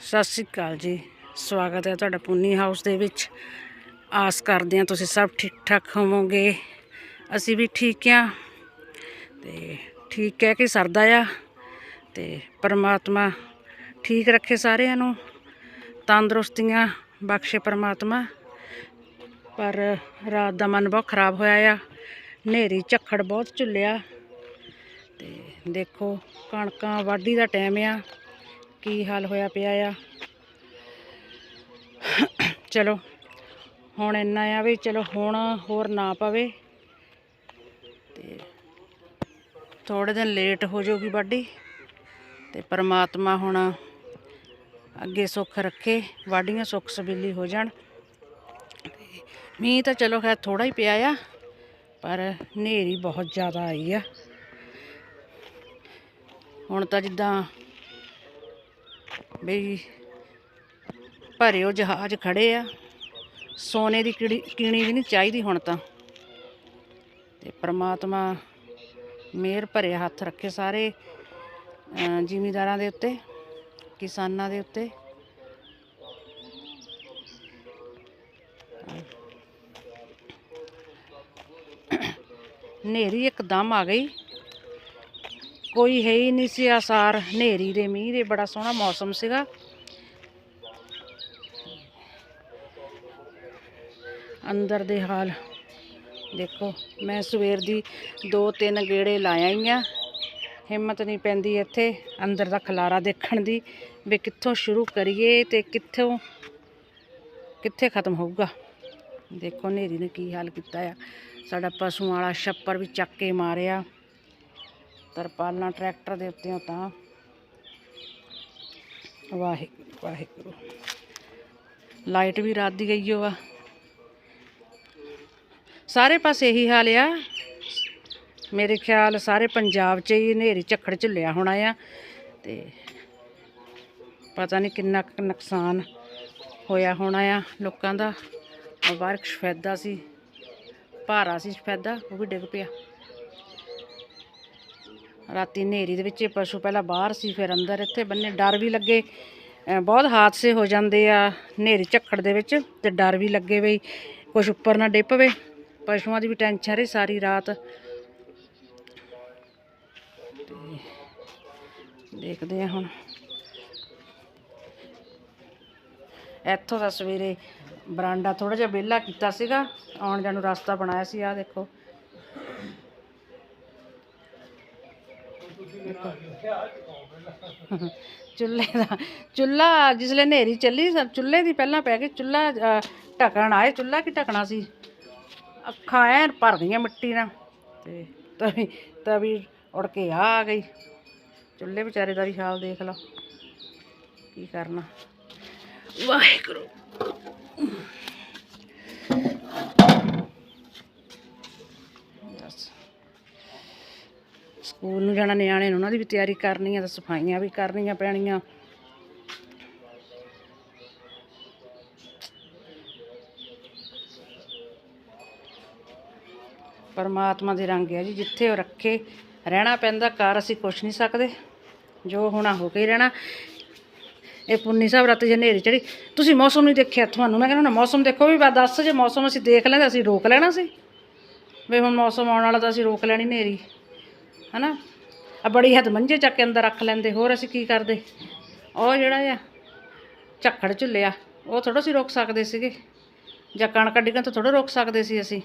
ਸਤਿ ਸ਼੍ਰੀ ਅਕਾਲ ਜੀ। ਸਵਾਗਤ ਹੈ ਤੁਹਾਡਾ ਪੁੰਨੀ ਹਾਊਸ ਦੇ ਵਿੱਚ। ਆਸ ਕਰਦੇ ਹਾਂ ਤੁਸੀਂ ਸਭ ਠੀਕ ਠਾਕ ਹੋਵੋਗੇ। ਅਸੀਂ ਵੀ ਠੀਕ ਹਾਂ। ਤੇ ਠੀਕ ਕਹਿ ਕੇ ਸਰਦਾ ਆ। ਤੇ ਪਰਮਾਤਮਾ ਠੀਕ ਰੱਖੇ ਸਾਰਿਆਂ ਨੂੰ। ਤੰਦਰੁਸਤੀਆਂ ਬਖਸ਼ੇ ਪਰਮਾਤਮਾ। ਪਰ ਰਾਤ ਦਾ ਮਨ ਬਹੁਤ ਖਰਾਬ ਹੋਇਆ ਆ। ਹਨੇਰੀ, ਝੱਖੜ ਬਹੁਤ ਝੁੱਲਿਆ। ਤੇ ਦੇਖੋ ਕਣਕਾਂ ਵਾਢੀ ਦਾ ਟਾਈਮ ਆ। ਕੀ ਹਾਲ ਹੋਇਆ ਪਿਆ ਆ। ਚਲੋ, ਹੁਣ ਇੰਨਾ ਆ ਵੀ ਚਲੋ ਹੁਣ ਹੋਰ ਨਾ ਪਵੇ। ਤੇ ਥੋੜੇ ਦਿਨ ਲੇਟ ਹੋ ਜਾਊਗੀ ਵਾਢੀ ਤੇ ਪਰਮਾਤਮਾ ਹੁਣ ਅੱਗੇ ਸੁੱਖ ਰੱਖੇ, ਵਾਢੀਆਂ ਸੁੱਖ ਸਬੀਲੀ ਹੋ ਜਾਣ। ਮੀਂਹ ਤਾਂ ਚਲੋ ਖੈਰ ਥੋੜਾ ਹੀ ਪਿਆ ਆ, ਪਰ ਹਨੇਰੀ ਬਹੁਤ ਜ਼ਿਆਦਾ ਆਈ ਆ। ਹੁਣ ਤਾਂ ਜਿੱਦਾਂ ਬਈ ਉਹ ਜਹਾਜ਼ ਖੜੇ ਆ। ਸੋਨੇ ਦੀ ਕੀੜੀ ਕੀਣੀ ਵੀ ਨਹੀਂ ਚਾਹੀਦੀ ਹੁਣ ਤਾਂ। ਤੇ ਪ੍ਰਮਾਤਮਾ ਮਿਹਰ ਭਰੇ ਹੱਥ ਰੱਖੇ ਸਾਰੇ ਜ਼ਿਮੀਦਾਰਾਂ ਦੇ ਉੱਤੇ, ਕਿਸਾਨਾਂ ਦੇ ਉੱਤੇ। ਹਨੇਰੀ ਇੱਕਦਮ ਆ ਗਈ। ਕੋਈ ਹੈ ਹੀ ਨਹੀਂ ਸੀ ਆਸਾਰ ਹਨੇਰੀ ਦੇ ਮੀਂਹ ਦੇ, ਬੜਾ ਸੋਹਣਾ ਮੌਸਮ ਸੀਗਾ। ਅੰਦਰ ਦੇ ਹਾਲ ਦੇਖੋ, ਮੈਂ ਸਵੇਰ ਦੀ ਦੋ ਤਿੰਨ ਗੇੜੇ ਲਾਇਆ ਹੀ ਆ। ਹਿੰਮਤ ਨਹੀਂ ਪੈਂਦੀ ਇੱਥੇ ਅੰਦਰ ਦਾ ਖਲਾਰਾ ਦੇਖਣ ਦੀ ਵੀ ਕਿੱਥੋਂ ਸ਼ੁਰੂ ਕਰੀਏ ਤੇ ਕਿੱਥੋਂ, ਕਿੱਥੇ ਖਤਮ ਹੋਊਗਾ। ਦੇਖੋ ਹਨੇਰੀ ਨੇ ਕੀ ਹਾਲ ਕੀਤਾ ਆ। ਸਾਡਾ ਪਸ਼ੂਆਂ ਵਾਲਾ ਛੱਪਰ ਵੀ ਚੱਕ ਕੇ ਮਾਰਿਆ। ਤਰਪਾਲਾਂ ਟਰੈਕਟਰ ਦੇ ਉੱਤੇ ਤਾਂ। ਵਾਹਿਗੁਰੂ ਵਾਹਿਗੁਰੂ। ਲਾਈਟ ਵੀ ਰਾਤ ਦੀ ਗਈ ਓ ਆ। ਸਾਰੇ ਪਾਸੇ ਇਹੀ ਹਾਲ ਆ। ਮੇਰੇ ਖਿਆਲ ਸਾਰੇ ਪੰਜਾਬ 'ਚ ਹੀ ਹਨੇਰੀ ਝੱਖੜ ਝੁੱਲਿਆ ਹੋਣਾ ਆ ਤੇ ਪਤਾ ਨਹੀਂ ਕਿੰਨਾ ਕੁ ਨੁਕਸਾਨ ਹੋਇਆ ਹੋਣਾ ਆ। ਲੋਕਾਂ ਦਾ ਮੁਬਾਰਕ ਸਫੈਦਾ ਸੀ, ਭਾਰਾ ਸੀ ਸਫੈਦਾ, ਉਹ ਵੀ ਡਿੱਗ ਪਿਆ। ਰਾਤੀ ਹਨੇਰੀ ਦੇ ਵਿੱਚ ਪਸ਼ੂ ਪਹਿਲਾਂ ਬਾਹਰ ਸੀ, ਫਿਰ ਅੰਦਰ ਇੱਥੇ ਬੰਨੇ ਡਰ ਵੀ ਲੱਗੇ। ਬਹੁਤ ਹਾਦਸੇ ਹੋ ਜਾਂਦੇ ਆ ਹਨੇਰੀ ਝੱਖੜ ਦੇ ਵਿੱਚ ਤੇ ਡਰ ਵੀ ਲੱਗੇ ਬਈ ਕੁਝ ਉੱਪਰ ਨਾ ਡਿੱਪ ਵੇ ਪਸ਼ੂਆਂ ਦੀ ਵੀ ਟੈਨਸ਼ਨ ਰਹੀ ਸਾਰੀ ਰਾਤ। ਦੇਖਦੇ ਆ ਹੁਣ। ਇੱਥੋਂ ਦਾ ਸਵੇਰੇ ਬਰਾਂਡਾ ਥੋੜਾ ਜਿਹਾ ਵਿਹਲਾ ਕੀਤਾ ਸੀਗਾ, ਆਉਣ ਜਾਣ ਨੂੰ ਰਸਤਾ ਬਣਾਇਆ ਸੀ ਆ ਦੇਖੋ। ਚੁੱਲ੍ਹੇ ਦਾ ਚੁੱਲ੍ਹਾ ਜਿਸਲੇ ਹਨੇਰੀ ਚੱਲੀ, ਸਭ ਚੁੱਲ੍ਹੇ ਦੀ ਪਹਿਲਾਂ ਪੈ ਗਈ ਚੁੱਲ੍ਹਾ ਢਕਣ ਆਏ। ਚੁੱਲ੍ਹਾ ਕੀ ਢਕਣਾ ਸੀ? ਅੱਖਾਂ ਐਨ ਭਰ ਗਈਆਂ ਮਿੱਟੀ ਨਾਲ। ਤੇ ਤਵੀ ਤਵੀ ਉੜ ਕੇ ਆ ਆ ਗਈ। ਚੁੱਲ੍ਹੇ ਵਿਚਾਰੇ ਦਾ ਵੀ ਹਾਲ ਦੇਖ ਲਓ। ਕੀ ਕਰਨਾ? ਵਾਹਿਗੁਰੂ। ਸਕੂਲ ਨੂੰ ਜਾਣਾ, ਨਿਆਣੇ ਨੂੰ ਉਹਨਾਂ ਦੀ ਵੀ ਤਿਆਰੀ ਕਰਨੀ ਆ ਤਾਂ ਸਫਾਈਆਂ ਵੀ ਕਰਨੀਆਂ ਪੈਣੀਆਂ। ਪਰਮਾਤਮਾ ਦੇ ਰੰਗ ਹੈ ਜੀ, ਜਿੱਥੇ ਉਹ ਰੱਖੇ, ਰਹਿਣਾ ਪੈਂਦਾ ਕਰ ਅਸੀਂ ਕੁਛ ਨਹੀਂ ਸਕਦੇ। ਜੋ ਹੋਣਾ ਹੋ ਕੇ ਹੀ ਰਹਿਣਾ। ਇਹ ਪੁੰਨੀ ਸਾਹਿਬ ਰਾਤੀ ਜੇ ਹਨੇਰੀ ਚੜੀ ਤੁਸੀਂ ਮੌਸਮ ਨਹੀਂ ਦੇਖਿਆ ਤੁਹਾਨੂੰ? ਮੈਂ ਕਹਿੰਦਾ ਮੌਸਮ ਦੇਖੋ ਵੀ, ਬਸ ਦੱਸ ਜੇ ਮੌਸਮ ਅਸੀਂ ਦੇਖ ਲੈਂਦੇ, ਅਸੀਂ ਰੋਕ ਲੈਣਾ ਸੀ। ਵੀ ਹੁਣ ਮੌਸਮ ਆਉਣ ਵਾਲਾ ਤਾਂ ਅਸੀਂ ਰੋਕ ਲੈਣੀ ਹਨੇਰੀ। ਹਨਾ? ਆ ਬੜੀ ਹੱਦ ਮੰਜੇ ਚੱਕ ਕੇ ਅੰਦਰ ਰੱਖ ਲੈਂਦੇ, ਹੋਰ ਅਸੀਂ ਕੀ ਕਰਦੇ? ਉਹ ਜਿਹੜਾ ਆ, ਝੱਖੜ ਝੁੱਲਿਆ, ਉਹ ਥੋੜਾ ਸੀ ਰੋਕ ਸਕਦੇ ਸੀਗੇ। ਜਾਂ ਕਣਕ ਡਿੱਗਣ ਤੋਂ ਥੋੜਾ ਰੋਕ ਸਕਦੇ ਸੀ ਅਸੀਂ।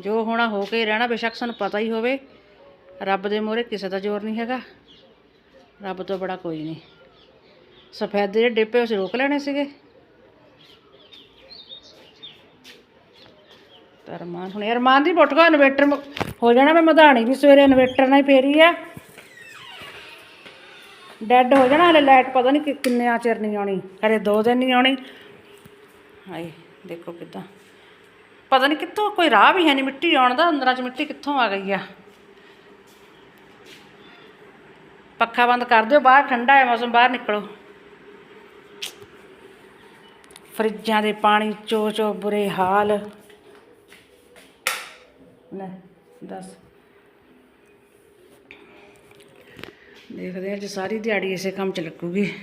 ਜੋ ਹੋਣਾ ਹੋ ਕੇ ਰਹਿਣਾ, ਬੇਸ਼ੱਕ ਸਾਨੂੰ ਪਤਾ ਹੀ ਹੋਵੇ, ਰੱਬ ਦੇ ਮੂਹਰੇ ਕਿਸੇ ਦਾ ਜ਼ੋਰ ਨਹੀਂ ਹੈਗਾ। ਰੱਬ ਤੋਂ ਬੜਾ ਕੋਈ ਨਹੀਂ। ਸਫੈਦੇ ਜਿਹੜੇ ਡਿੱਪੇ ਅਸੀਂ ਰੋਕ ਲੈਣੇ ਸੀਗੇ। ਤਾਂ ਅਰਮਾਨ ਹੁਣ ਅਰਮਾਨ ਦੀ ਪੁੱਟ ਕੋ ਇਨਵੇਟਰ ਹੋ ਜਾਣਾ ਮੈਂ ਮਧਾਣੀ ਵੀ ਸਵੇਰੇ ਇਨਵੇਟਰ ਨਾਲ ਹੀ ਫੇਰੀ ਆ। ਡੈੱਡ ਹੋ ਜਾਣਾ ਹਲੇ ਲਾਈਟ ਪਤਾ ਨਹੀਂ ਕਿ ਕਿੰਨੇ ਆ ਚਿਰ ਨਹੀਂ ਆਉਣੀ, ਹਲੇ ਦੋ ਦਿਨ ਨਹੀਂ ਆਉਣੀ। ਹਾਏ, ਦੇਖੋ ਕਿੱਦਾਂ। ਪਤਾ ਨਹੀਂ ਕਿੱਥੋਂ ਕੋਈ ਰਾਹ ਵੀ ਹੈ ਨਹੀਂ ਮਿੱਟੀ ਆਉਣ ਦਾ, ਅੰਦਰਾਂ 'ਚ ਮਿੱਟੀ ਕਿੱਥੋਂ ਆ ਗਈ ਆ। ਪੱਖਾ ਬੰਦ ਕਰ ਦਿਓ, ਬਾਹਰ ਠੰਡਾ ਹੈ ਮੌਸਮ, ਬਾਹਰ ਨਿਕਲੋ। ਫਰਿੱਜਾਂ ਦੇ ਪਾਣੀ ਚੋ ਚੋ ਬੁਰੇ ਹਾਲ। ਲੈ। ਦੱਸ। ਦੇਖਦੇ ਹਾਂ, ਅੱਜ ਸਾਰੀ ਦਿਹਾੜੀ ਇਸੇ ਕੰਮ 'ਚ ਲੱਗੂਗੀ।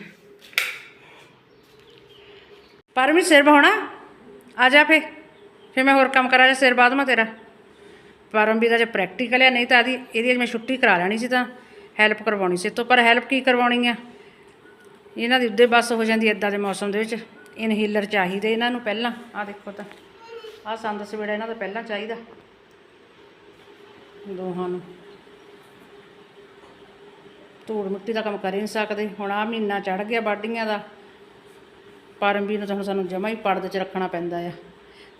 ਪਰ ਵੀ ਸਿਰ ਬਹਾਉਣਾ ਆ ਜਾ ਫੇ। ਫੇ ਮੈਂ ਹੋਰ ਕੰਮ ਕਰਾਂ ਜੇ ਸਿਰ ਬਾਅਦ ਮਾ ਤੇਰਾ? ਪਰਮਵੀਰ ਦਾ ਜੇ ਪ੍ਰੈਕਟੀਕਲ ਹੈ ਨਹੀਂ ਤਾਂ ਆਦੀ, ਇਹਦੀ ਅੱਜ ਮੈਂ ਛੁੱਟੀ ਕਰਾ ਲੈਣੀ ਸੀ ਤਾਂ ਹੈਲਪ ਕਰਵਾਉਣੀ ਸੀ। ਤੋਂ ਪਰ ਹੈਲਪ ਕੀ ਕਰਵਾਉਣੀ ਆ? ਇਹਨਾਂ ਦੀ ਉੱਦੇ ਬੱਸ ਹੋ ਜਾਂਦੀ ਇਦਾਂ ਦੇ ਮੌਸਮ ਦੇ ਵਿੱਚ। ਇਨਹੀਲਰ ਚਾਹੀਦੇ ਇਹਨਾਂ ਨੂੰ ਪਹਿਲਾਂ। ਆ ਦੇਖੋ ਤਾਂ। ਆ ਸੰਦ ਸਵੇੜਾ ਇਹਨਾਂ ਦਾ ਪਹਿਲਾਂ ਚਾਹੀਦਾ। ਦੋਹਾਂ ਨੂੰ। ਧੂੜ ਮਿੱਟੀ ਦਾ ਕੰਮ ਕਰ ਹੀ ਨਹੀਂ ਸਕਦੇ। ਹੁਣ ਆ ਮਹੀਨਾ ਚੜ ਗਿਆ ਬਾਡੀਆਂ ਦਾ। ਪਰਮਵੀਰ ਨੂੰ ਤਾਂ ਹੁਣ ਸਾਨੂੰ ਜਮਾ ਹੀ ਪਰਦੇ 'ਚ ਰੱਖਣਾ ਪੈਂਦਾ ਆ।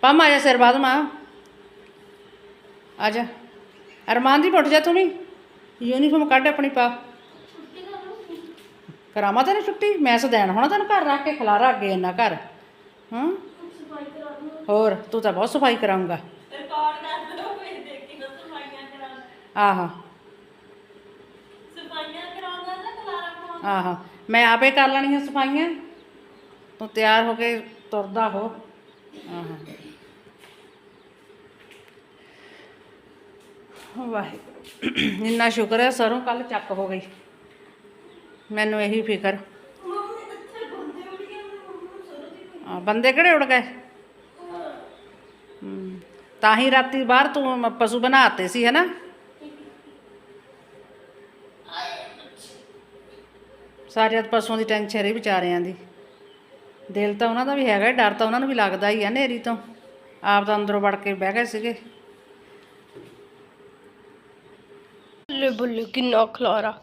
ਪੰਮ ਆ ਸਿਰ ਬਾਦ ਮਾਂ। ਆ ਜਾ। ਅਰਮਾਨ ਦੀ ਉੱਠ ਜਾ ਤੂੰ ਨਹੀਂ ਯੂਨੀਫਾਰਮ ਕੱਢ ਆਪਣੀ ਪਾ। ਕਰਾਵਾਂ ਤੈਨੂੰ ਛੁੱਟੀ? ਮੈਂ ਸਦੈਣ ਹੋਣਾ ਤੈਨੂੰ ਘਰ ਰੱਖ ਕੇ ਖਲਾਰਾ ਅੱਗੇ ਇੰਨਾ ਘਰ। ਹਾਂ? ਹੋਰ, ਤੂੰ ਤਾਂ ਬਹੁਤ ਸਫ਼ਾਈ ਕਰਾਉਂਗਾ ਆਹਾ। ਆਹਾ। ਮੈਂ ਆਪੇ ਕਰ ਲੈਣੀਆਂ ਸਫਾਈਆਂ। ਤੂੰ ਤਿਆਰ ਹੋ ਕੇ ਤੁਰਦਾ ਹੋ। ਆਹਾ। ਵਾਹਿਗੁਰੂ। ਇੰਨਾ ਸ਼ੁਕਰ ਹੈ ਸਰੋਂ ਕੱਲ ਚੱਕ ਹੋ ਗਈ। ਮੈਨੂੰ ਇਹੀ ਫਿਕਰ। ਬੰਦੇ ਕਿਹੜੇ ਉੜ ਗਏ? ਤਾਂ ਹੀ ਰਾਤੀ ਬਾਹਰ ਤੂੰ ਪਸ਼ੂ ਬਣਾਤੇ ਸੀ ਹੈ ਨਾ? ਸਾਰਿਆਂ ਪਸ਼ੂਆਂ ਦੀ ਟੈਨਸ਼ਨ ਰਹੀ ਵਿਚਾਰਿਆਂ ਦੀ। ਦਿਲ ਤਾਂ ਉਹਨਾਂ ਦਾ ਵੀ ਹੈਗਾ ਡਰ ਤਾਂ ਉਹਨਾਂ ਨੂੰ ਵੀ ਲੱਗਦਾ ਹੀ ਆ ਨੇਰੀ ਤੋਂ। ਆਪ ਤਾਂ ਅੰਦਰੋਂ ਵੜ ਕੇ ਬਹਿ ਗਏ ਸੀਗੇ। ਬੱਲੇ ਬੱਲੇ ਕਿੰਨਾ ਖਲਾਰਾ।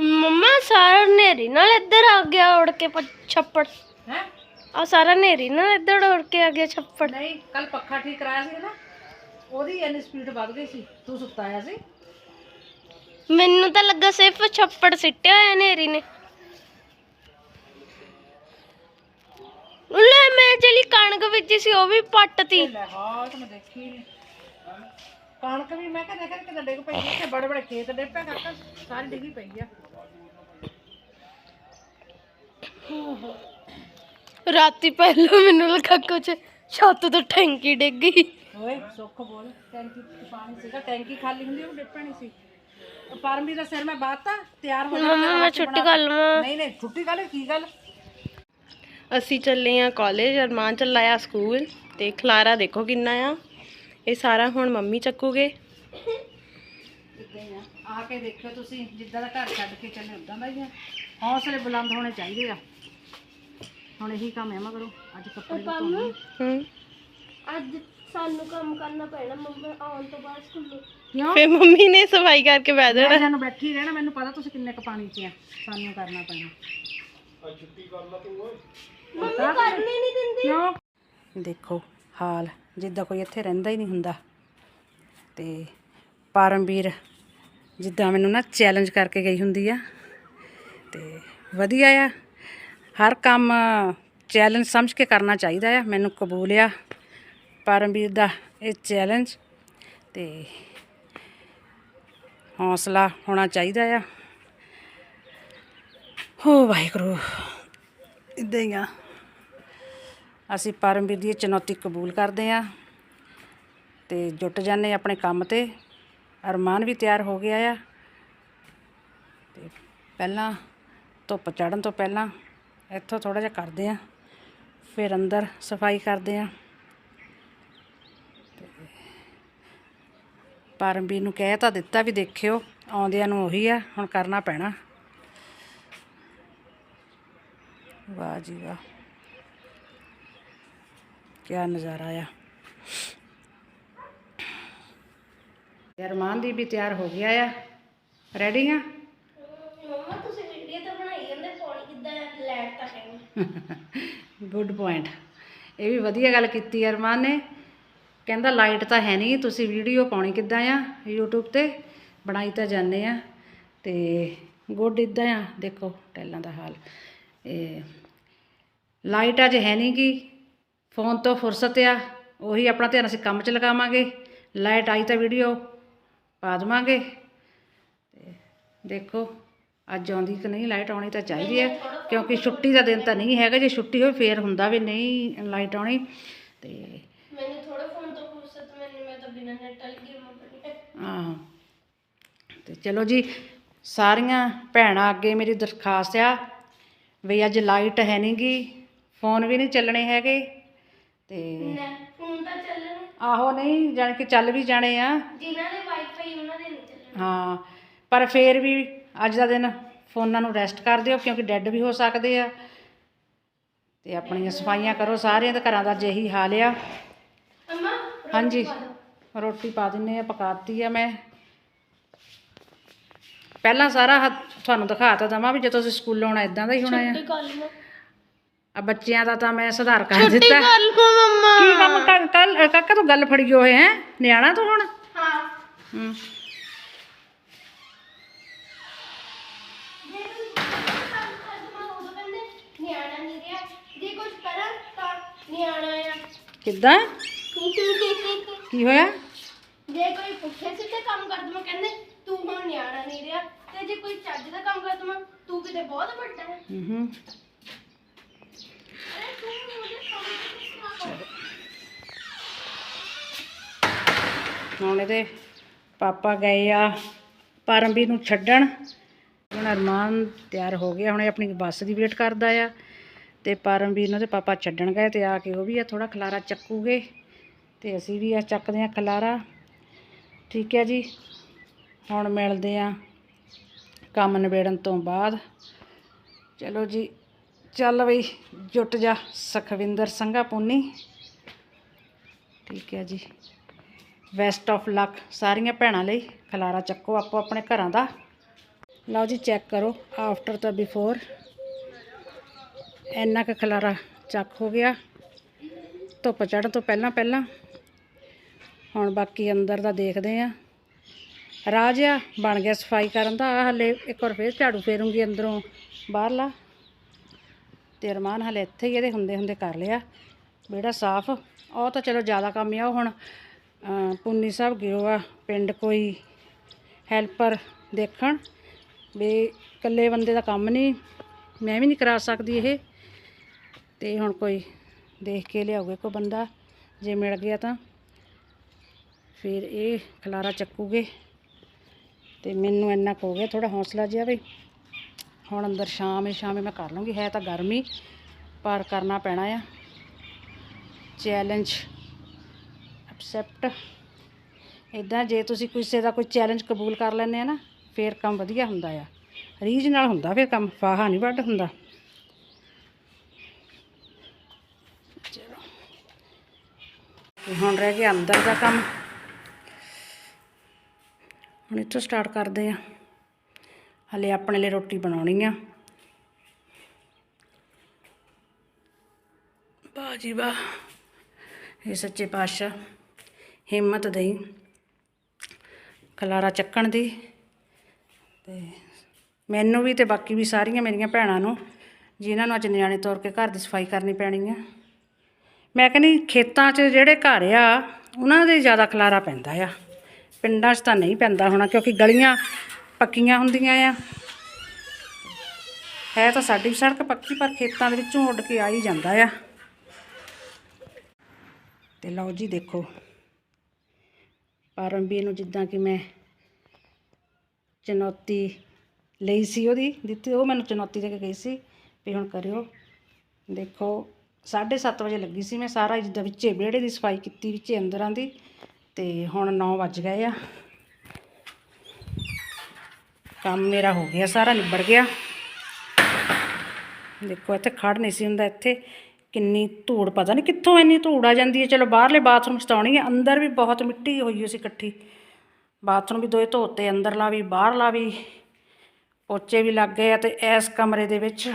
ਮੰਮਾ ਸਾਰਾ ਨੇਰੀ ਨਾਲ ਇੱਧਰ ਆ ਗਿਆ ਉੜ ਕੇ ਪ- ਛੱਪੜ। ਹੈ? ਆ ਸਾਰਾ ਨੇਰੀ ਨਾਲ ਇੱਧਰ ਉੜ ਕੇ ਆ ਗਿਆ ਛੱਪੜ। ਨਹੀਂ ਕੱਲ ਪੱਖਾ ਠੀਕ ਕਰਾਇਆ ਸੀ ਨਾ ਉਹਦੀ ਇੰਨੀ ਸਪੀਡ ਵੱਧ ਗਈ ਸੀ। ਤੂੰ ਸੁੱਤਾ ਆਇਆ ਸੀ? ਮੈਨੂੰ ਤਾਂ ਲੱਗਾ ਸਿਰਫ ਛੱਪੜ ਸਿੱਟਿਆ ਹੋਇਆ ਨੇਰੀ ਨੇ। ਲੈ ਮੈਂ ਜਿਹੜੀ ਕਣਕ ਵਿੱਚ ਸੀ ਉਹ ਵੀ ਪੱਟਤੀ। ਲੈ ਹਾਂ ਤਾਂ ਮੈਂ ਦੇਖੀ ਨਹੀਂ ਕਣਕ ਵੀ ਮੈਂ ਕਿਹਾ ਦੇਖਿਆ ਕਿਤੇ ਡਿੱਗ ਪਈ ਇੱਥੇ ਬੜੇ ਬੜੇ ਖੇਤ ਡਿੱਗ ਪਿਆ ਕਾਕਾ ਸਾਰੀ ਡਿੱਗੀ ਪਈ ਆ। ਰਾਤੀ ਪਹਿਲਾਂ ਮੈਨੂੰ ਲੱਗਾ ਕੁਝ ਛੱਤ ਤੋਂ ਟੈਂਕੀ ਡਿੱਗ ਗਈ। ਓਏ ਸੁੱਖ ਬੋਲ ਟੈਂਕੀ ਚ ਪਾਣੀ ਸੀਗਾ ਟੈਂਕੀ ਖਾਲੀ ਹੁੰਦੀ ਉਹ ਡਿੱਗ ਪੈਣੀ ਸੀ। ਪਰਮਵੀਰ ਦਾ ਸਿਰ ਮੈਂ ਬਾਤਾ ਤਿਆਰ ਹੋ ਮੰਮਾ ਮੈਂ ਛੁੱਟੀ ਕਰ ਲਵਾਂ। ਨਹੀਂ ਨਹੀਂ ਛੁੱਟੀ ਕਰ ਕੀ ਗੱਲ? ਅਸੀਂ ਚੱਲੇ ਆ ਕਾਲਜ ਅਰਮਾਨ ਚੱਲਾ ਆ ਸਕੂਲ ਤੇ ਖਲਾਰਾ ਦੇਖੋ ਕਿੰਨਾ ਆ। ਇਹ ਸਾਰਾ ਹੁਣ ਮੰਮੀ ਚੱਕੂਗੇ। ਆ। ਕੇ ਦੇਖਿਓ ਤੁਸੀਂ ਜਿੱਦਾਂ ਦਾ ਘਰ ਛੱਡ ਕੇ ਚੱਲੇ ਉਦਾਂ ਦਾ ਹੀ ਆ। ਹੌਸਲੇ ਬੁਲੰਦ ਹੋਣੇ ਚਾਹੀਦੇ ਆ। ਹੁਣ ਇਹੀ ਕੰਮ ਹੈ ਮਗਰੋਂ ਅੱਜ ਕੱਪੜੇ ਧੋਣੇ। ਹੂੰ। ਅੱਜ ਸਾਨੂੰ ਕੰਮ ਕਰਨਾ ਪੈਣਾ ਮੰਮਾ ਆਉਣ ਤੋਂ ਬਾਅਦ ਸਕੂਲੋਂ। ਕਿਉਂ? ਫੇ ਮੰਮੀ ਨੇ ਸਫ਼ਾਈ ਕਰਕੇ ਬਹਿ ਜਾਣਾ। ਮੈਂ ਜਾਨੂੰ ਬੈਠੀ ਰਹਿਣਾ ਮੈਨੂੰ ਪਤਾ ਤੁਸੀਂ ਕਿੰਨੇ ਕ ਪਾਣੀ 'ਚ ਆ। ਸਾਨੂੰ ਕਰਨਾ ਪੈਣਾ। ਮੰਮੀ ਕਰਨੀ ਨਹੀਂ ਦਿੰਦੀ। ਕਿਉਂ? ਦੇਖੋ ਹਾਲ ਜਿੱਦਾਂ ਕੋਈ ਇੱਥੇ ਰਹਿੰਦਾ ਹੀ ਨਹੀਂ ਹੁੰਦਾ। ਤੇ ਪਰਮਵੀਰ ਜਿੱਦਾਂ ਮੈਨੂੰ ਨਾ ਚੈਲੰਜ ਕਰਕੇ ਗਈ ਹੁੰਦੀ ਆ। ਤੇ ਵਧੀਆ ਆ। ਹਰ ਕੰਮ ਚੈਲੰਜ ਸਮਝ ਕੇ ਕਰਨਾ ਚਾਹੀਦਾ ਆ। ਮੈਨੂੰ ਕਬੂਲ ਆ। ਪਰਮਵੀਰ ਦਾ ਇਹ ਚੈਲੰਜ ਤੇ ਹੌਸਲਾ ਹੋਣਾ ਚਾਹੀਦਾ ਆ। ਹੋ ਵਾਹਿਗੁਰੂ। ਇਦਾਂ ਹੀ ਆ। ਅਸੀਂ ਪਰਮਵੀਰ ਦੀ ਚੁਣੌਤੀ ਕਬੂਲ ਕਰਦੇ ਆ ਤੇ ਜੁਟ ਜਾਂਦੇ ਆਪਣੇ ਕੰਮ ਤੇ। ਅਰਮਾਨ ਵੀ ਤਿਆਰ ਹੋ ਗਿਆ ਆ। ਤੇ ਪਹਿਲਾਂ ਧੁੱਪ ਚੜਨ ਤੋਂ ਪਹਿਲਾਂ ਇੱਥੋਂ ਥੋੜਾ ਜਿਹਾ ਕਰਦੇ ਆ ਫਿਰ ਅੰਦਰ ਸਫ਼ਾਈ ਕਰਦੇ ਆ। ਪਰਮਵੀਰ ਨੂੰ ਕਹਿ ਤਾਂ ਦਿੱਤਾ ਵੀ ਦੇਖਿਓ ਆਉਂਦਿਆਂ ਨੂੰ ਉਹੀ ਆ ਹੁਣ ਕਰਨਾ ਪੈਣਾ। ਵਾਹ ਜੀ ਵਾਹ। ਕਿਆ ਨਜ਼ਾਰਾ ਆ। ਅਰਮਾਨ ਦੀ ਵੀ ਤਿਆਰ ਹੋ ਗਿਆ ਆ। ਰੈਡੀ ਆ? ਮੰਮਾ ਤੁਸੀਂ ਵੀਡੀਓ ਤਾਂ ਬਣਾਈ ਜਾਂਦੇ ਪਾਣੀ ਕਿੱਦਾਂ ਲੈਟ ਤਾਂ ਹੈ ਗੁੱਡ ਪੁਆਇੰਟ ਇਹ ਵੀ ਵਧੀਆ ਗੱਲ ਕੀਤੀ ਅਰਮਾਨ ਨੇ। ਕਹਿੰਦਾ ਲਾਈਟ ਤਾਂ ਹੈ ਨਹੀਂ, ਤੁਸੀਂ ਵੀਡੀਓ ਪਾਉਣੀ ਕਿੱਦਾਂ ਆ? YouTube ਤੇ ਬਣਾਈ ਤਾਂ ਜਾਂਦੇ ਆ ਤੇ ਗੁੱਡ ਇਦਾਂ ਆ। ਦੇਖੋ ਟੈਲਾਂ ਦਾ ਹਾਲ। ਇਹ ਲਾਈਟ ਅੱਜ ਹੈ ਨਹੀਂ ਕਿ ਫੋਨ ਤੋਂ ਫੁਰਸਤ ਆ। ਉਹੀ ਆਪਣਾ ਧਿਆਨ ਅਸੀਂ ਕੰਮ 'ਚ ਲਗਾਵਾਂਗੇ। ਲਾਈਟ ਆਈ ਤਾਂ ਵੀਡੀਓ ਪਾ ਦੇਵਾਂਗੇ। ਤੇ ਦੇਖੋ, ਅੱਜ ਆਉਂਦੀ ਕਿ ਨਹੀਂ? ਲਾਈਟ ਆਉਣੀ ਤਾਂ ਚਾਹੀਦੀ ਹੈ ਕਿਉਂਕਿ ਛੁੱਟੀ ਦਾ ਦਿਨ ਤਾਂ ਨਹੀਂ ਹੈਗਾ। ਜੇ ਛੁੱਟੀ ਹੋਵੇ, ਫੇਰ ਹੁੰਦਾ ਵੀ ਨਹੀਂ ਲਾਈਟ ਆਉਣੀ। ਤੇ ਮੈਨੂੰ ਥੋੜਾ ਫੋਨ ਤੋਂ ਫੁਰਸਤ ਮੈਨੂੰ ਮੈਂ ਤਾਂ ਬਿਨਾਂ ਨੈਟ ਵਾਲੀ ਗੇਮਾਂ ਪੜ੍ਹੀ ਆਹ। ਤੇ ਚਲੋ ਜੀ ਸਾਰੀਆਂ ਭੈਣਾਂ ਅੱਗੇ ਮੇਰੀ ਦਰਖਾਸਤ ਆ ਵੀ ਅੱਜ ਲਾਈਟ ਹੈ ਨੀ ਗੀ ਫੋਨ ਵੀ ਨਹੀਂ ਚੱਲਣੇ ਹੈਗੇ ਤੇ ਨਾ ਫੋਨ ਤਾਂ ਚੱਲਣ। ਆਹੋ ਨਹੀਂ ਜਾਣ ਕੇ ਚੱਲ ਵੀ ਜਾਣੇ ਆ। ਜਿਨ੍ਹਾਂ ਦੇ ਵਾਈਫਾਈ ਉਹਨਾਂ ਦੇ ਨਹੀਂ ਚੱਲਣ। ਹਾਂ ਪਰ ਫੇਰ ਵੀ ਅੱਜ ਦਾ ਦਿਨ ਫੋਨਾਂ ਨੂੰ ਰੈਸਟ ਕਰ ਦਿਓ ਕਿਉਂਕਿ ਡੈੱਡ ਵੀ ਹੋ ਸਕਦੇ ਆ। ਤੇ ਆਪਣੀਆਂ ਸਫਾਈਆਂ ਕਰੋ ਸਾਰਿਆਂ ਦੇ ਘਰਾਂ ਦਾ ਅੱਜ ਇਹੀ ਹਾਲ ਆ। ਅਮਾ ਹਾਂਜੀ। ਰੋਟੀ ਪਾ ਦਿੰਨੇ ਆ ਪਕਾਤੀ ਆ ਮੈਂ। ਪਹਿਲਾਂ ਸਾਰਾ ਹ- ਤੁਹਾਨੂੰ ਦਿਖਾਤਾ ਦਵਾਂ ਵੀ ਜਦੋਂ ਤੁਸੀਂ ਸਕੂਲੋਂ ਆਉਣਾ ਇਦਾਂ ਦਾ ਹੀ ਹੋਣਾ ਆ। ਆ। ਬੱਚਿਆਂ ਦਾ ਤਾਂ ਮੈਂ ਸੁਧਾਰ ਕਰ ਦਿੱਤਾ। ਕੀ ਕੰਮ ਕੱਲ ਕਾਕਾ ਤੂੰ ਗੱਲ ਫੜੀ ਹੋਏ ਹੈ? ਨਿਆਣਾ ਤੂੰ ਹੁਣ? ਹਾਂ। ਕਿੱਦਾਂ? ਕੀ ਹੋਇਆ? ਕੋਈ ਪੁੱਠੇ ਸਿੱਧੇ ਕੰਮ ਕਰਦਮਾ ਕਹਿੰਦੇ ਤੂੰ ਹੁਣ ਨਿਆਣਾ ਨਹੀਂ ਰਿਹਾ ਤੇ ਜੇ ਕੋਈ ਚੱਜ ਦਾ ਕੰਮ ਕਰਦਮਾ ਤੂੰ ਕਿਤੇ ਬਹੁਤ ਵੱਡਾ ਹੈ। ਹੂੰ ਅਰੇ ਤੂੰ ਮੁਝੇ ਸਮਝ ਨਹੀਂ ਹੁਣ ਇਹਦੇ ਪਾਪਾ ਗਏ ਆ ਪਰਮਵੀਰ ਨੂੰ ਛੱਡਣ। ਹੁਣ ਅਰਮਾਨ ਤਿਆਰ ਹੋ ਗਿਆ ਹੁਣ ਇਹ ਆਪਣੀ ਬੱਸ ਦੀ ਵੇਟ ਕਰਦਾ ਆ। ਤੇ ਪਰਮਵੀਰ ਨੂੰ ਤੇ ਪਾਪਾ ਛੱਡਣ ਗਏ ਤੇ ਆ ਕੇ ਉਹ ਵੀ ਆ ਥੋੜਾ ਖਲਾਰਾ ਚੱਕੂਗੇ। ਤੇ ਅਸੀਂ ਵੀ ਆ ਚੱਕਦੇ ਆ ਖਲਾਰਾ। ਠੀਕ ਹੈ ਜੀ। ਹੁਣ ਮਿਲਦੇ ਆ ਕੰਮ ਨਿਬੇੜਨ ਤੋਂ ਬਾਅਦ। ਚਲੋ ਜੀ, ਚੱਲ ਬਈ, ਜੁੱਟ ਜਾ ਸਖਵਿੰਦਰ ਸੰਘਾ ਪੁੰਨੀ ਠੀਕ ਹੈ ਜੀ। ਬੈਸਟ ਆਫ ਲੱਕ ਸਾਰੀਆਂ ਭੈਣਾਂ ਲਈ। ਖਲਾਰਾ ਚੱਕੋ ਆਪੋ ਆਪਣੇ ਘਰਾਂ ਦਾ। ਲਓ ਜੀ ਚੈੱਕ ਕਰੋ ਆਫਟਰ ਤਾਂ ਬਿਫੋਰ ਇੰਨਾ ਕੁ ਖਲਾਰਾ ਚੱਕ ਹੋ ਗਿਆ। ਧੁੱਪ ਚੜ੍ਹਨ ਤੋਂ ਪਹਿਲਾਂ ਪਹਿਲਾਂ ਹੁਣ ਬਾਕੀ ਅੰਦਰ ਦਾ ਦੇਖਦੇ ਆ ਰਾਜ ਆ ਬਣ ਗਿਆ ਸਫ਼ਾਈ ਕਰਨ ਦਾ। ਆਹ ਹਲੇ ਇੱਕ ਵਾਰ ਫੇਰ ਝਾੜੂ ਫੇਰੂੰਗੀ ਅੰਦਰੋਂ ਬਾਹਰਲਾ। ਤੇ ਅਰਮਾਨ ਹਲੇ ਇੱਥੇ ਹੀ ਇਹਦੇ ਹੁੰਦੇ ਹੁੰਦੇ ਕਰ ਲਿਆ। ਬੇੜਾ ਸਾਫ਼। ਉਹ ਤਾਂ ਚਲੋ ਜ਼ਿਆਦਾ ਕੰਮ ਆ। ਉਹ ਹੁਣ ਅਹ, ਪੁੰਨੀ ਸਾਹਿਬ ਗਿਓ ਆ ਪਿੰਡ ਕੋਈ ਹੈਲਪਰ ਦੇਖਣ ਵੀ ਇਕੱਲੇ ਬੰਦੇ ਦਾ ਕੰਮ ਨਹੀਂ। ਮੈਂ ਵੀ ਨਹੀਂ ਕਰਾ ਸਕਦੀ ਇਹ। ਤੇ ਹੁਣ ਕੋਈ ਦੇਖ ਕੇ ਲਿਆਉਗੇ ਕੋਈ ਬੰਦਾ। ਜੇ ਮਿਲ ਗਿਆ ਤਾਂ। ਫਿਰ ਇਹ ਖਲਾਰਾ ਚੱਕੂਗੇ ਤੇ ਮੈਨੂੰ ਇੰਨਾ ਕੁ ਹੋ ਗਿਆ ਥੋੜਾ ਹੌਸਲਾ ਜਿਹਾ ਵੀ। ਹੁਣ ਅੰਦਰ ਸ਼ਾਮ ਹੀ ਸ਼ਾਮੇ ਮੈਂ ਕਰ ਲੂੰਗੀ, ਹੈ ਤਾਂ ਗਰਮੀ, ਪਰ ਕਰਨਾ ਪੈਣਾ ਆ। Challenge, accept. ਇਦਾਂ ਜੇ ਤੁਸੀਂ ਕਿਸੇ ਦਾ ਕੋਈ ਚੈਲੰਜ ਕਬੂਲ ਕਰ ਲੈਂਦੇ ਆ ਨਾ, ਫੇਰ ਕੰਮ ਵਧੀਆ ਹੁੰਦਾ ਆ। ਰੀਝ ਨਾਲ ਹੁੰਦਾ ਫਿਰ ਕੰਮ, ਫਾਹਾ ਨਹੀਂ ਵੱਢ ਹੁੰਦਾ। ਚਲੋ। ਤੇ ਹੁਣ ਰਹਿ ਗਿਆ ਅੰਦਰ ਦਾ ਕੰਮ। ਹੁਣ ਇੱਥੋਂ ਸਟਾਰਟ ਕਰਦੇ ਆ ਹਲੇ ਆਪਣੇ ਲਈ ਰੋਟੀ ਬਣਾਉਣੀ ਆ। ਵਾਹ ਜੀ ਇਹ ਸੱਚੇ ਪਾਤਸ਼ਾਹ, ਹਿੰਮਤ ਦੇਈ, ਖਲਾਰਾ ਚੱਕਣ ਦੀ ਤੇ ਮੈਨੂੰ ਵੀ ਤੇ ਬਾਕੀ ਵੀ ਸਾਰੀਆਂ ਮੇਰੀਆਂ ਭੈਣਾਂ ਨੂੰ, ਜਿਨ੍ਹਾਂ ਨੂੰ ਅੱਜ ਨਿਆਣੇ ਤੌਰ ਕੇ ਘਰ ਦੀ ਸਫ਼ਾਈ ਕਰਨੀ ਪੈਣੀ ਆ। ਮੈਂ ਕਹਿੰਦੀ ਖੇਤਾਂ 'ਚ ਜਿਹੜੇ ਘਰ ਆ, ਉਹਨਾਂ ਦੇ ਜ਼ਿਆਦਾ ਖਲਾਰਾ ਪੈਂਦਾ ਆ। ਪਿੰਡਾਂ 'ਚ ਤਾਂ ਨਹੀਂ ਪੈਂਦਾ ਹੋਣਾ ਕਿਉਂਕਿ ਗਲੀਆਂ ਪੱਕੀਆਂ ਹੁੰਦੀਆਂ ਆ। ਹੈ ਤਾਂ ਸਾਡੀ ਵੀ ਸੜਕ ਪੱਕੀ, ਪਰ ਖੇਤਾਂ ਦੇ ਵਿੱਚੋਂ ਉੱਡ ਕੇ ਆ ਹੀ ਜਾਂਦਾ ਆ। ਤੇ ਲਓ ਜੀ ਦੇਖੋ। ਪਰਮਵੀਰ ਨੂੰ ਜਿੱਦਾਂ ਕਿ ਮੈਂ ਚੁਣੌਤੀ ਲਈ ਸੀ ਉਹਦੀ, ਦਿੱਤੀ, ਉਹ ਮੈਨੂੰ ਚੁਣੌਤੀ ਦੇ ਕੇ ਗਈ ਸੀ ਵੀ ਹੁਣ ਕਰਿਓ। ਦੇਖੋ 7:30 ਵਜੇ ਲੱਗੀ ਸੀ ਮੈਂ ਸਾਰਾ ਜਿੱਦਾਂ ਵਿੱਚੇ ਵਿਹੜੇ ਦੀ ਸਫ਼ਾਈ ਕੀਤੀ, ਵਿੱਚੇ ਅੰਦਰਾਂ ਦੀ। ਤੇ ਹੁਣ 9 ਵੱਜ ਗਏ ਆ। ਕੰਮ ਮੇਰਾ ਹੋ ਗਿਆ, ਸਾਰਾ ਨਿਬੜ ਗਿਆ। ਦੇਖੋ, ਇੱਥੇ ਖੜ ਨਹੀਂ ਸੀ ਹੁੰਦਾ, ਇੱਥੇ ਕਿੰਨੀ ਧੂੜ, ਪਤਾ ਨਹੀਂ ਕਿੱਥੋਂ ਇੰਨੀ ਧੂੜ ਆ ਜਾਂਦੀ ਹੈ। ਚਲੋ, ਬਾਹਰਲੇ ਬਾਥਰੂਮ 'ਚ ਤਾਂ ਆਉਣੀ ਹੈ ਅੰਦਰ ਵੀ ਬਹੁਤ ਮਿੱਟੀ ਹੋਈ ਹੋਈ ਸੀ ਇਕੱਠੀ। ਬਾਥਰੂਮ ਵੀ ਦੋਏ ਧੋਤੇ ਅੰਦਰਲਾ ਵੀ ਬਾਹਰਲਾ ਵੀ, ਪੋਚੇ ਵੀ ਲੱਗ ਗਏ ਆ ਤੇ ਇਸ ਕਮਰੇ ਦੇ ਵਿੱਚ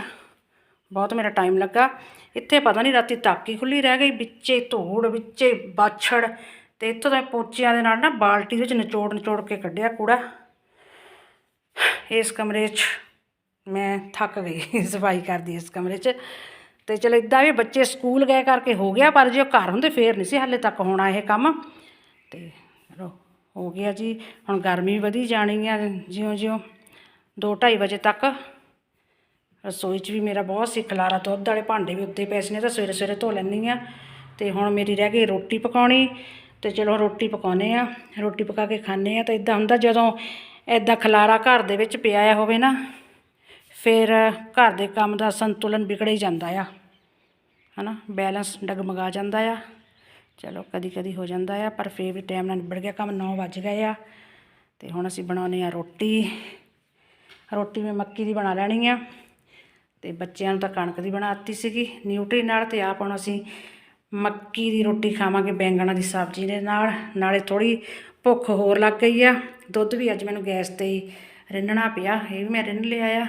ਬਹੁਤ ਮੇਰਾ ਟਾਈਮ ਲੱਗਾ। ਇੱਥੇ ਪਤਾ ਨਹੀਂ ਰਾਤੀ ਤਾਕੀ ਖੁੱਲੀ ਰਹਿ ਗਈ, ਵਿੱਚੇ ਧੂੜ, ਵਿੱਚੇ ਬਾਛੜ ਤੇ ਇੱਥੋਂ ਤਾਂ ਪੋਚਿਆਂ ਦੇ ਨਾਲ ਨਾ ਬਾਲਟੀ ਵਿੱਚ ਨਿਚੋੜ ਨਿਚੋੜ ਕੇ ਕੱਢਿਆ ਕੂੜਾ। ਇਸ ਕਮਰੇ 'ਚ ਮੈਂ ਥੱਕ ਗਈ, ਸਫ਼ਾਈ ਕਰਦੀ ਇਸ ਕਮਰੇ 'ਚ। ਤੇ ਚਲ ਇਦਾਂ ਵੀ ਬੱਚੇ ਸਕੂਲ ਗਏ ਕਰਕੇ ਹੋ ਗਿਆ, ਪਰ ਜੇ ਉਹ ਘਰ ਹੁੰਦੇ ਫੇਰ ਨਹੀਂ ਸੀ ਹਾਲੇ ਤੱਕ ਹੋਣਾ ਇਹ ਕੰਮ। ਤੇ ਚਲੋ ਹੋ ਗਿਆ ਜੀ, ਹੁਣ ਗਰਮੀ ਵਧੀ ਜਾਣੀ ਆ ਜਿਉਂ ਜਿਉਂ 2:30 ਵਜੇ ਤੱਕ। ਰਸੋਈ 'ਚ ਵੀ ਮੇਰਾ ਬਹੁਤ ਸੀ, ਖਲਾਰਾ ਦੁੱਧ ਵਾਲੇ ਭਾਂਡੇ ਵੀ ਉੱਤੇ ਪਏ ਸੀ ਨੇ ਤਾਂ ਸਵੇਰੇ ਸਵੇਰੇ ਧੋ ਲੈਂਦੀ ਆ। ਤੇ ਹੁਣ ਮੇਰੀ ਰਹਿ ਗਈ ਰੋਟੀ ਪਕਾਉਣੀ ਤੇ ਚਲੋ ਰੋਟੀ ਪਕਾਉਨੇ ਆ ਰੋਟੀ ਪਕਾ ਕੇ ਖਾਣੇ ਆ ਤਾਂ ਇਦਾਂ ਹੁੰਦਾ ਜਦੋਂ ਐਦਾਂ ਖਲਾਰਾ ਘਰ ਦੇ ਵਿੱਚ ਪਿਆ ਆ ਹੋਵੇ ਨਾ, ਫਿਰ ਘਰ ਦੇ ਕੰਮ ਦਾ ਸੰਤੁਲਨ ਵਿਗੜ ਹੀ ਜਾਂਦਾ ਆ, ਹਨਾ ਬੈਲੈਂਸ ਡਗਮਗਾ ਜਾਂਦਾ ਆ, ਚਲੋ ਕਦੀ ਕਦੀ ਹੋ ਜਾਂਦਾ ਆ, ਪਰ ਫੇਰ ਵੀ ਟਾਈਮ ਨਾਲ ਨਿਬੜ ਗਿਆ, ਕੰਮ 9 ਵੱਜ ਗਏ ਆ, ਤੇ ਹੁਣ ਅਸੀਂ ਬਣਾਉਨੇ ਆ ਰੋਟੀ ਰੋਟੀ ਮੈਂ ਮੱਕੀ ਦੀ ਬਣਾ ਲੈਣੀ ਆ, ਤੇ ਬੱਚਿਆਂ ਨੂੰ ਤਾਂ ਕਣਕ ਦੀ ਬਣਾਤੀ ਸੀਗੀ, ਨਿਊਟਰੀ ਨਾਲ ਤੇ ਆਪ ਹੁਣ ਅਸੀਂ ਮੱਕੀ ਦੀ ਰੋਟੀ ਖਾਵਾਂਗੇ ਬੈਂਗਣਾ ਦੀ ਸਬਜ਼ੀ ਦੇ ਨਾਲ। ਨਾਲੇ ਥੋੜੀ ਭੁੱਖ ਹੋਰ ਲੱਗ ਗਈ ਆ। ਦੁੱਧ ਵੀ ਅੱਜ ਮੈਨੂੰ ਗੈਸ ਤੇ ਹੀ ਰਿੰਨਣਾ ਪਿਆ। ਇਹ ਵੀ ਮੈਂ ਰਿੰਨ ਲਿਆ ਆ।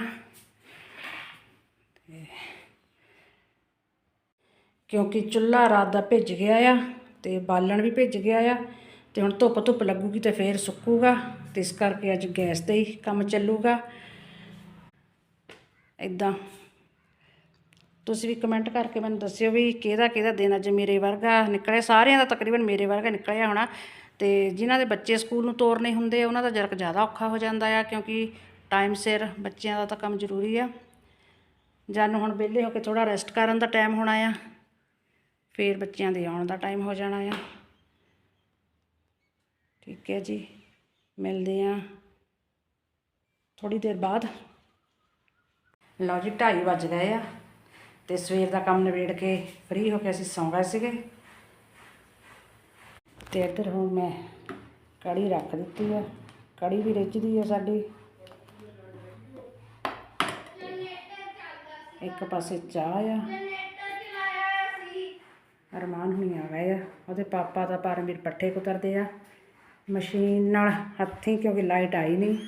ਕਿਉਂਕਿ ਚੁੱਲ੍ਹਾ ਰਾਤ ਦਾ ਭਿੱਜ ਗਿਆ ਆ ਤੇ ਬਾਲਣ ਵੀ ਭਿੱਜ ਗਿਆ ਆ ਤੇ ਹੁਣ ਧੁੱਪ ਧੁੱਪ ਲੱਗੂਗੀ ਤੇ ਫੇਰ ਸੁੱਕੂਗਾ। ਤੇ ਇਸ ਕਰਕੇ ਅੱਜ ਗੈਸ ਤੇ ਹੀ ਕੰਮ ਚੱਲੂਗਾ। ਇਦਾਂ ਤੁਸੀਂ ਵੀ ਕਮੈਂਟ ਕਰਕੇ ਮੈਨੂੰ ਦੱਸਿਓ ਵੀ ਕਿਹਦਾ ਕਿਹਦਾ ਦਿਨ ਅੱਜ ਮੇਰੇ ਵਰਗਾ ਨਿਕਲਿਆ। ਸਾਰਿਆਂ ਦਾ ਤਕਰੀਬਨ ਮੇਰੇ ਵਰਗਾ ਨਿਕਲਿਆ ਹੋਣਾ। ਤੇ ਜਿਨ੍ਹਾਂ ਦੇ ਬੱਚੇ ਸਕੂਲ ਨੂੰ ਤੋਰਨੇ ਹੁੰਦੇ ਉਹਨਾਂ ਦਾ ਜਰਕ ਜ਼ਿਆਦਾ ਔਖਾ ਹੋ ਜਾਂਦਾ ਆ, ਕਿਉਂਕਿ ਟਾਈਮ ਸਿਰ ਬੱਚਿਆਂ ਦਾ ਤਾਂ ਕੰਮ ਜ਼ਰੂਰੀ ਆ। ਜਾਨੂੰ ਹੁਣ ਵਿਹਲੇ ਹੋ ਕੇ ਥੋੜਾ ਰੈਸਟ ਕਰਨ ਦਾ ਟਾਈਮ ਹੋਣਾ ਆ, ਫਿਰ ਬੱਚਿਆਂ ਦੇ ਆਉਣ ਦਾ ਟਾਈਮ ਹੋ ਜਾਣਾ ਆ। ਠੀਕ ਹੈ ਜੀ, ਮਿਲਦੇ ਆ ਥੋੜੀ ਦੇਰ ਬਾਅਦ। ਲਓ ਜੀ 2:30 ਵੱਜ ਗਏ ਆ। ਤੇ ਸਵੇਰ ਦਾ ਕੰਮ ਨਿਬੇੜ ਕੇ ਫ੍ਰੀ ਹੋ ਕੇ ਅਸੀਂ ਸੌਂ ਗਏ ਸੀਗੇ। ਤੇ ਇੱਧਰ ਹੁਣ ਮੈਂ ਕੜੀ ਰੱਖ ਦਿੱਤੀ ਆ। ਕੜੀ ਵੀ ਰਿੱਝਦੀ ਆ ਸਾਡੀ। ਇੱਕ ਪਾਸੇ ਚਾਹ ਆ। ਅਰਮਾਨ ਹੁਣੀ ਆ ਗਏ ਆ। ਉਹਦੇ ਪਾਪਾ ਦਾ ਪਰਮਵੀਰ ਪੱਠੇ ਕੁਤਰਦੇ ਆ। ਮਸ਼ੀਨ ਨਾਲ ਹੱਥੀਂ ਕਿਉਂਕਿ ਲਾਈਟ ਆਈ ਨਹੀਂ।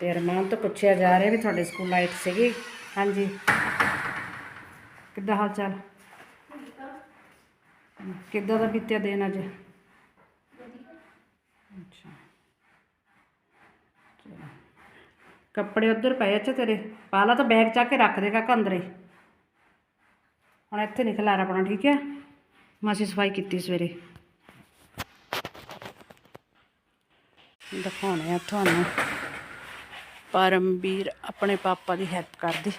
ਤੇ ਅਰਮਾਨ ਤੋਂ ਪੁੱਛਿਆ ਜਾ ਰਿਹਾ ਵੀ ਤੁਹਾਡੇ ਸਕੂਲ ਲਾਈਟ ਸੀਗੀ। ਹਾਂਜੀ। ਕਿੱਦਾਂ ਹਾਲ ਚਾਲ ਕਿੱਦਾਂ ਦਾ ਬੀਤਿਆ ਦਿਨ ਅੱਜ? ਅੱਛਾ। ਕੱਪੜੇ ਉੱਧਰ ਪਏ ਅੱਛਾ ਤੇਰੇ? ਪਾ ਲਾ ਤਾਂ ਬੈਗ ਚੱਕ ਕੇ ਰੱਖ ਕਾਕਾ ਅੰਦਰੇ। ਹੁਣ ਇੱਥੇ ਨਹੀਂ ਖਲਾਰਾ ਪਾਉਣਾ, ਠੀਕ ਹੈ? ਮਾਸੀ ਸਫ਼ਾਈ ਕੀਤੀ ਸਵੇਰੇ। ਦਿਖਾਉਣੇ ਆ ਤੁਹਾਨੂੰ। ਪਰਮਵੀਰ ਆਪਣੇ ਪਾਪਾ ਦੀ ਹੈਲਪ ਕਰਦੀ।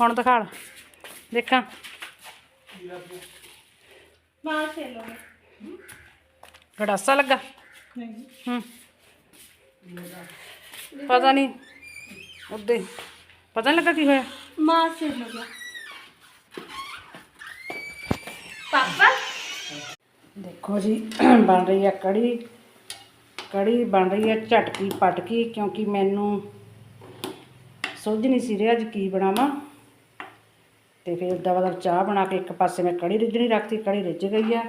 ਹੁਣ ਦਿਖਾ ਲਾ। ਦੇਖਾਂ। ਬਾਹਰ ਸੇ ਲੋ ਗੜਾਸਾ ਲੱਗਾ? ਨਹੀਂ। ਹੂੰ। ਪਤਾ ਨਹੀਂ। ਉੱਦੇ। ਪਤਾ ਨਹੀਂ ਲੱਗਾ ਕੀ ਹੋਇਆ? ਮਾਂ ਸੇ ਲੋ ਪਾਪਾ? ਦੇਖੋ ਜੀ ਬਣ ਰਹੀ ਹੈ ਕੜੀ। ਕੜੀ ਬਣ ਰਹੀ ਹੈ ਝਟਕੀ ਪਟਕੀ ਕਿਉਂਕਿ ਮੈਨੂੰ ਸੁੱਝ ਨਹੀਂ ਸੀ ਰਿਹਾ ਅੱਜ ਕੀ ਬਣਾਵਾਂ। ਤੇ ਫਿਰ ਦਵਾ ਦਵ ਚਾਹ ਬਣਾ ਕੇ ਇੱਕ ਪਾਸੇ ਮੈਂ ਕੜੀ ਰਿੱਝਣੀ ਰੱਖਤੀ, ਕੜੀ ਰਿੱਝ ਗਈ ਆ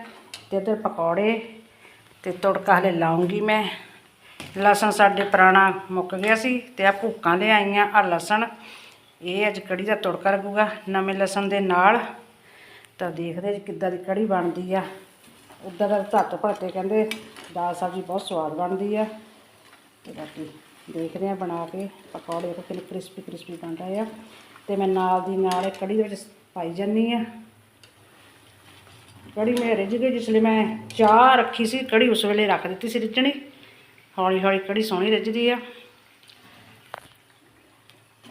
ਤੇ ਇੱਧਰ ਪਕੌੜੇ ਤੇ ਤੜਕਾ ਹਲੇ ਲਾਉਂਗੀ ਮੈਂ। ਲਸਣ ਸਾਡੇ ਪੁਰਾਣਾ ਮੁੱਕ ਗਿਆ ਸੀ ਤੇ ਆ ਭੁੱਕਾਂ ਲਿਆਈਆਂ ਆ ਲਸਣ। ਇਹ ਅੱਜ ਕੜੀ ਦਾ ਤੜਕਾ ਲੱਗੂਗਾ, ਨਵੇਂ ਲਸਣ ਦੇ ਨਾਲ। ਤਾਂ ਦੇਖਦੇ ਜੀ ਕਿੱਦਾਂ ਦੀ ਕੜੀ ਬਣਦੀ ਆ। ਉੱਦਾਂ ਦਾ ਧੱਤ ਭਾਤੇ ਕਹਿੰਦੇ ਦਾਲ ਸਬਜ਼ੀ ਬਹੁਤ ਸਵਾਦ ਬਣਦੀ ਆ। ਤੇ ਬਾਕੀ ਦੇਖਦੇ ਆ ਬਣਾ ਕੇ ਪਕੌੜੇ ਕਿੰਨੇ ਕ੍ਰਿਸਪੀ ਕ੍ਰਿਸਪੀ ਬਣ ਰਹੇ ਆ। ਤੇ ਮੈਂ ਨਾਲ ਦੀ ਨਾਲ ਇਹ ਕੜੀ ਦੇ ਵਿੱਚ ਪਾਈ ਜਾਨੀ ਆ ਕੜੀ ਮੈਂ ਰਿੱਝ ਗਈ, ਜਿਸ ਲਈ ਮੈਂ ਚਾਹ ਰੱਖੀ ਸੀ, ਕੜੀ ਉਸ ਵੇਲੇ ਰੱਖ ਦਿੱਤੀ ਸੀ ਰਿੱਝਣੀ। ਹੌਲੀ ਹੌਲੀ ਕੜੀ ਸੋਹਣੀ ਰਿੱਝਦੀ ਆ।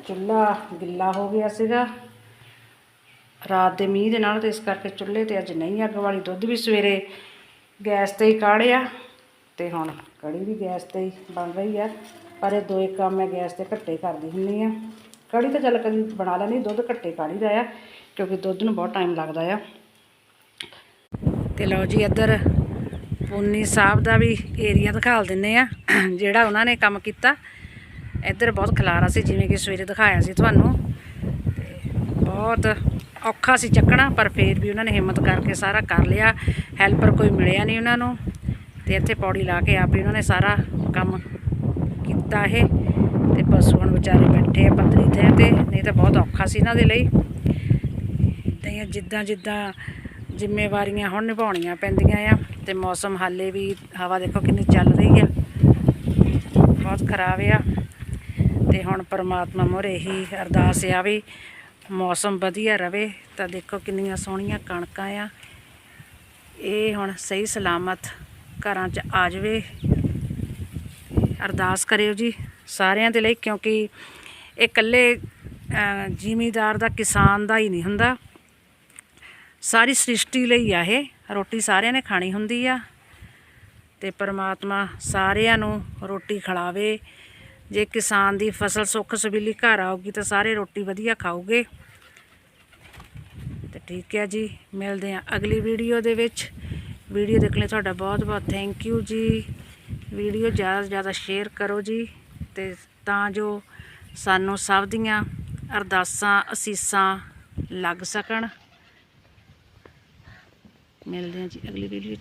ਚੁੱਲ੍ਹਾ ਗਿੱਲਾ ਹੋ ਗਿਆ ਸੀਗਾ। ਰਾਤ ਦੇ ਮੀਂਹ ਦੇ ਨਾਲ ਤੇ ਇਸ ਕਰਕੇ ਚੁੱਲ੍ਹੇ ਤੇ ਅੱਜ ਨਹੀਂ, ਅੱਗ ਵਾਲੀ ਦੁੱਧ ਵੀ ਸਵੇਰੇ ਗੈਸ ਤੇ ਹੀ ਕਾੜਿਆ ਤੇ ਹੁਣ ਕੜੀ ਵੀ ਗੈਸ ਤੇ ਹੀ ਬਣ ਰਹੀ ਆ। ਪਰ ਇਹ ਦੋਏ ਕੰਮ ਮੈਂ ਗੈਸ ਤੇ ਘੱਟੇ ਕਰਦੀ ਹੁੰਨੀ ਆ। ਕੜੀ ਤਾਂ ਚੱਲ ਕਦੀ ਬਣਾ ਲੈਣੀ ਦੁੱਧ ਘੱਟੇ ਕਾੜੀ ਦਾ ਆ, ਕਿਉਂਕਿ ਦੁੱਧ ਨੂੰ ਬਹੁਤ ਟਾਈਮ ਲੱਗਦਾ ਆ। ਤੇ ਲਓ ਜੀ, ਇੱਧਰ ਪੂਨੀ ਸਾਹਿਬ ਦਾ ਵੀ ਏਰੀਆ ਦਿਖਾਲ ਦਿੰਨੇ ਆ, ਜਿਹੜਾ ਉਹਨਾਂ ਨੇ ਕੰਮ ਕੀਤਾ। ਇੱਧਰ ਬਹੁਤ ਖਲਾਰਾ ਸੀ, ਜਿਵੇਂ ਕਿ ਸਵੇਰੇ ਦਿਖਾਇਆ ਸੀ ਤੁਹਾਨੂੰ। ਤੇ ਬਹੁਤ ਔਖਾ ਸੀ ਚੱਕਣਾ, ਪਰ ਫੇਰ ਵੀ ਉਹਨਾਂ ਨੇ ਹਿੰਮਤ ਕਰਕੇ ਸਾਰਾ ਕਰ ਲਿਆ। ਹੈਲਪਰ ਕੋਈ ਮਿਲਿਆ ਨਹੀਂ ਉਹਨਾਂ ਨੂੰ। ਤੇ ਇੱਥੇ ਪੌੜੀ ਲਾ ਕੇ ਆਪ ਹੀ ਉਹਨਾਂ ਨੇ ਸਾਰਾ ਕੰਮ ਕੀਤਾ ਇਹ। ਤੇ ਪਸ਼ੂ ਹੁਣ ਵਿਚਾਰੇ ਬੈਠੇ ਆ ਪੱਧਰੀ ਥਾਂ ਤੇ, ਨਹੀਂ ਤਾਂ ਬਹੁਤ ਔਖਾ ਸੀ ਇਹਨਾਂ ਦੇ ਲਈ। ਇੱਦਾਂ ਹੀ ਜਿੱਦਾਂ ਜਿੱਦਾਂ ਜ਼ਿੰਮੇਵਾਰੀਆਂ ਹੁਣ ਨਿਭਾਉਣੀਆਂ ਪੈਂਦੀਆਂ ਆ ਤੇ ਮੌਸਮ ਹਾਲੇ ਵੀ, ਹਵਾ ਦੇਖੋ ਕਿੰਨੀ ਚੱਲ ਰਹੀ ਆ। ਬਹੁਤ ਖਰਾਬ ਆ। ਤੇ ਹੁਣ ਪਰਮਾਤਮਾ ਮੋਰੇ ਹੀ ਅਰਦਾਸ ਆ ਵੀ ਮੌਸਮ ਵਧੀਆ ਰਵੇ, ਤਾਂ ਦੇਖੋ ਕਿੰਨੀਆਂ ਸੋਹਣੀਆਂ ਕਣਕਾਂ ਆ। ਇਹ ਹੁਣ ਸਹੀ ਸਲਾਮਤ ਘਰਾਂ 'ਚ ਆ ਜਾਵੇ। ਅਰਦਾਸ ਕਰਿਓ ਜੀ। ਸਾਰਿਆਂ ਦੇ ਲਈ, ਕਿਉਂਕਿ ਇਹ ਇਕੱਲੇ ਜ਼ਿਮੀਦਾਰ ਦਾ, ਕਿਸਾਨ ਦਾ ਹੀ ਨਹੀਂ ਹੁੰਦਾ। ਸਾਰੀ ਸ੍ਰਿਸ਼ਟੀ ਲਈ ਆ ਇਹ। ਰੋਟੀ ਸਾਰਿਆਂ ਨੇ ਖਾਣੀ ਹੁੰਦੀ ਆ। ਤੇ ਪਰਮਾਤਮਾ ਸਾਰਿਆਂ ਨੂੰ ਰੋਟੀ ਖਿਲਾਵੇ। ਜੇ ਕਿਸਾਨ ਦੀ ਫਸਲ ਸੁੱਖ ਸਬੀਲੀ ਘਰ ਆਊਗੀ, ਤਾਂ ਸਾਰੇ ਰੋਟੀ ਵਧੀਆ ਖਾਓਗੇ ਤੇ ਠੀਕ ਹੈ ਜੀ। ਮਿਲਦੇ ਹਾਂ ਅਗਲੀ ਵੀਡੀਓ ਦੇ ਵਿੱਚ। ਵੀਡੀਓ ਦੇਖਣ ਲਈ ਤੁਹਾਡਾ ਬਹੁਤ ਬਹੁਤ ਥੈਂਕ ਯੂ ਜੀ। ਵੀਡੀਓ ਜ਼ਿਆਦਾ ਤੋਂ ਜ਼ਿਆਦਾ ਸ਼ੇਅਰ ਕਰੋ ਜੀ। ਤੇ ਤਾਂ ਜੋ ਸਾਨੂੰ ਸਭ ਦੀਆਂ ਅਰਦਾਸਾਂ, ਅਸੀਸਾਂ ਲੱਗ ਸਕਣ। ਮਿਲਦੇ ਹਾਂ ਜੀ ਅਗਲੀ ਵੀਡੀਓ 'ਚ